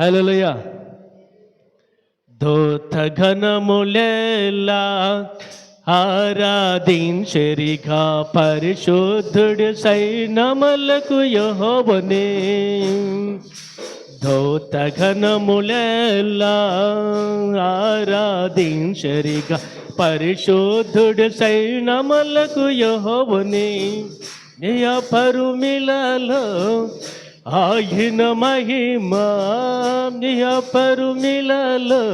హలోయ దోత ఘనములేలా ఆరాధించరిగా పరిశుద్ధుడు సైనమలకు యహోవనే. దోత ఘనములేలా ఆరాధించరిగా పరిశుద్ధుడు సైనమలకు యహోవనే. నియ పరుమిలలో ఆయన మహిమా పరుమిలలో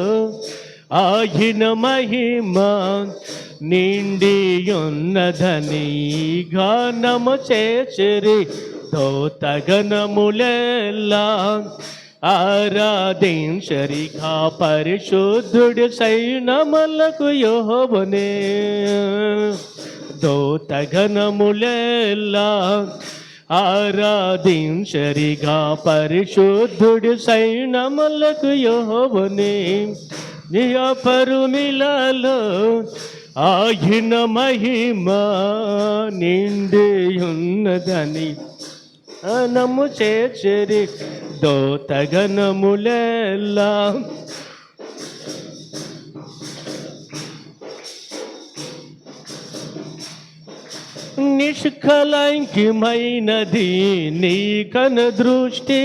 ఆయన మహిమా నిండి ఉన్నదని గానము చేసిరి దోతగనములెల్లా ఆరాధించరిగా పరిశుద్ధుడు సైనమలకు యోహోవనే. దోతగనములెల్లా ఆరాధించరిగా పరిశుద్ధుడి సైనములకు యోహోవనే. నియపరుమిలలో ఆయన మహిమ నిండి ఉన్నదని అనము చేర్చరి. దోతగనములెల్లా నిష్కలంకిమైనది నీ కన దృష్టి.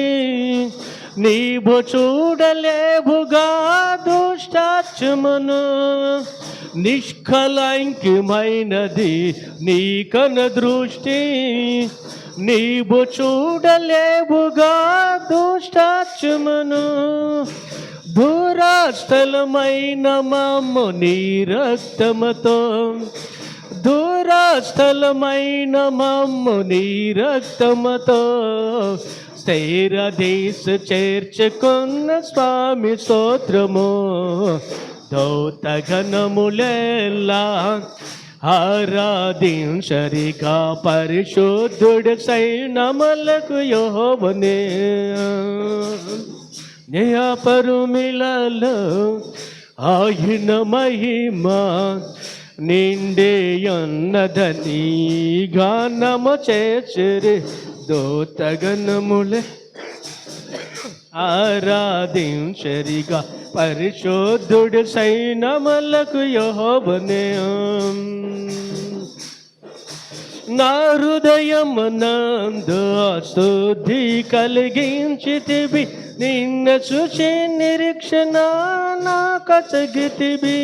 నీవు చూడలేవుగా దుష్టాచమను నిష్కలంకిమైనది నీ కన దృష్టి. నీవు చూడలేవుగా దుష్టాచమను దూరాస్థలమైన మమ్ము నీ రక్తముతో దూరస్థలమైన మమ్ము నీ రక్తముతో స్థిర దేశ చేర్చుకున్న స్వామి స్తోత్రము. దౌతగనములెల్లా ఆరాధించరిగా పరిశుద్ధుడు సైనమలకు యోవనే న్యాయ పరుమిలలో ఆయన మహిమా నిండేయున్నదని గానము చేసిరి దోతగనములే ఆరాధించరిగా పరిశోధుడు సైనమలకు యోహోబనే నా హృదయమునందు శుద్ధి కలిగించితివి. నిన్న చూచి నిరీక్షణ నా కసగితివి.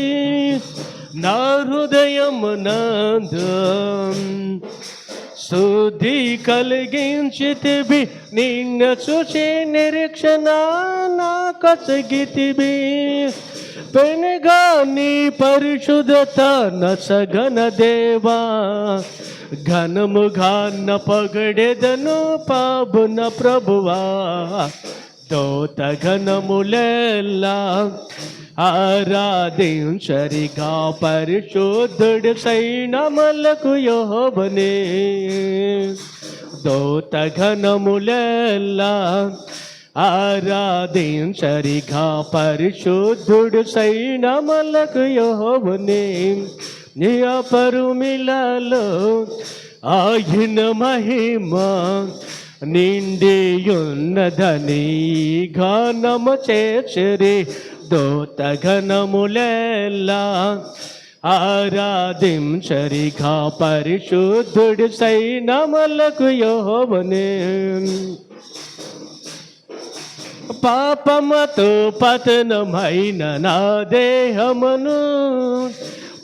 నా హృదయమునందు శుద్ధి కలిగించితివి. నిన్న చూచి నిరీక్షణ నా కసగితివి. పెనుగా నీ పరిశుద్ధత నసగన దేవా. ఘనముగా న పగడెదను పాబున ప్రభువా. దోత ఘనములెల్లా ఆరాధించరిగా పరిశుద్ధుడు సైనమలకు యోబనే దోత ఘనములెల్లా ఆరాధించరిగా పరిశుద్ధుడు సైనమలకు యోబనే నీ అపరుమిలలో ఆయన మహిమ నిండియున్నదని ఘనము గానము దోత ఘనములెల్లా ఆరాధించరిగా పరిశుద్ధుడి సైనమలకు యోవనే పాపమతో పతనమైన నా దేహమును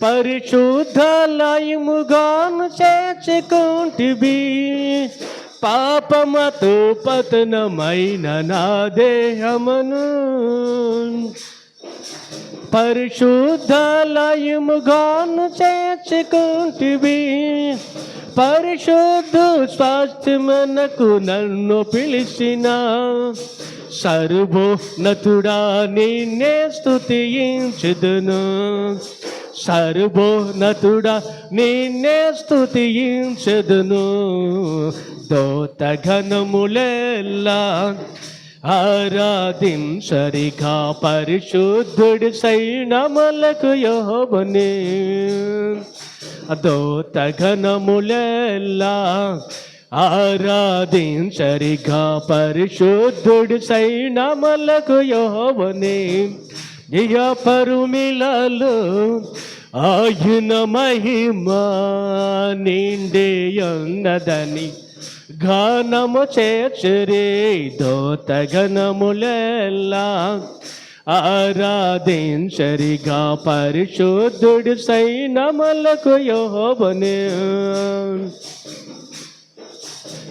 పరిశుద్ధ లయముగాను చేర్చుకుంటివి. పాపమతో పతనమైన నా దేహమును పరిశుద్ధలయముగాను చేర్చుకుంటివి. పరిశుద్ధ స్వాస్థ్యమునకు నన్ను పిలిచిన సర్వోన్నతుడా నిన్నే స్థుతించుదును సర్వోన్నతుడా నిన్నే స్థుతించుదును దోతఘనములెల్లా ఆరాధించరిగా పరిశుద్ధుడి సైనమలకు యోబనే దోతఘనములెల్లా ఆరాధించరిగా పరిశుద్ధుడు సైనమలకు యోవనే నియ పరుమిలలో ఆయన మహిమ నిండే ఉన్నదని గానము చేర్చరే. దోతగనములెల్లా ఆరాధించరిగా పరిశుద్ధుడు సైనమలకు యోవనే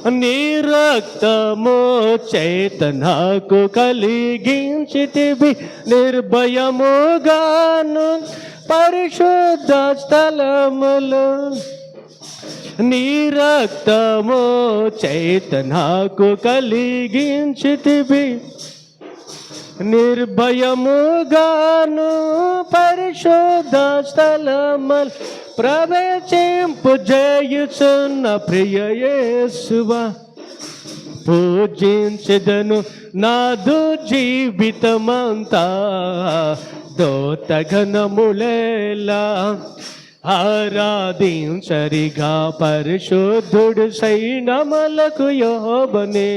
నీ రక్తము చేతనకు కలిగించితివి. నిర్భయముగాను పరిశుద్ధ స్థలములు. నీ రక్తము చేతనకు కలిగించితివి. నిర్భయముగాను పరిశుద్ధ స్థలములు. ప్రవేశింపు చేయుచున్న ప్రియయేసువ పూజించదను నాదు జీవితమంతా దోతగనములేలా ఆరాధించరిగా పరిశుద్ధుడు సైనమలకు యోబనే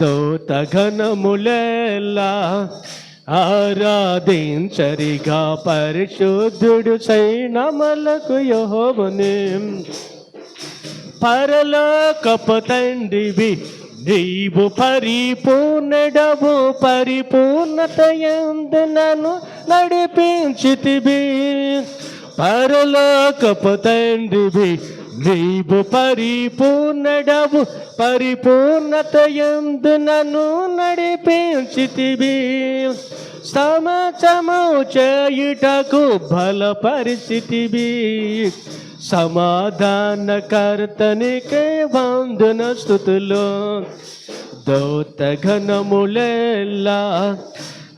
దోతఘనములేలా ఆరాధించరిగా పరిశుద్ధుడు సైనమలకు యహోవనే. పరలోకపు తండ్రివి నీవు పరిపూర్ణడవు పరిపూర్ణత ఎందు నన్ను నడిపించితివి. పరలోకపు తండ్రివి నీవు పరిపూర్ణడవు పరిపూర్ణత ఎందు నన్ను నడిపించితివి. సమచము చేయుటకు బల పరిస్థితివి సమాధానకర్తనికే వందన స్థుతులు. దౌత ఘనములెల్లా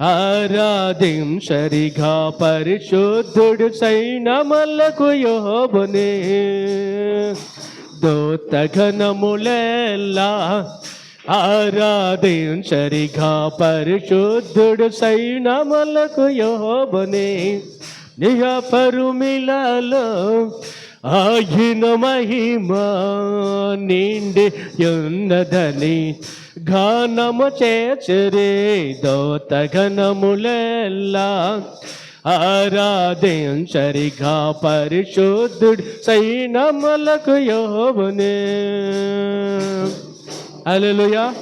ఆరాధించరిగా పరిశుద్ధుడు సైనమల్లకు యోబనే. దోతఘనములెల్లా ఆరాధించరిగా పరిశుద్ధుడు సైనమల్లకు యోబనే. నిహ పరుమిలలో ఆయన మహిమ నిండి ఉన్నదని ఘనము చేచరే దోత ఘనములెల్లా. ఆరాధించరిగా పరిశుద్ధుడు సైనములకు యోబనే. అలలుయా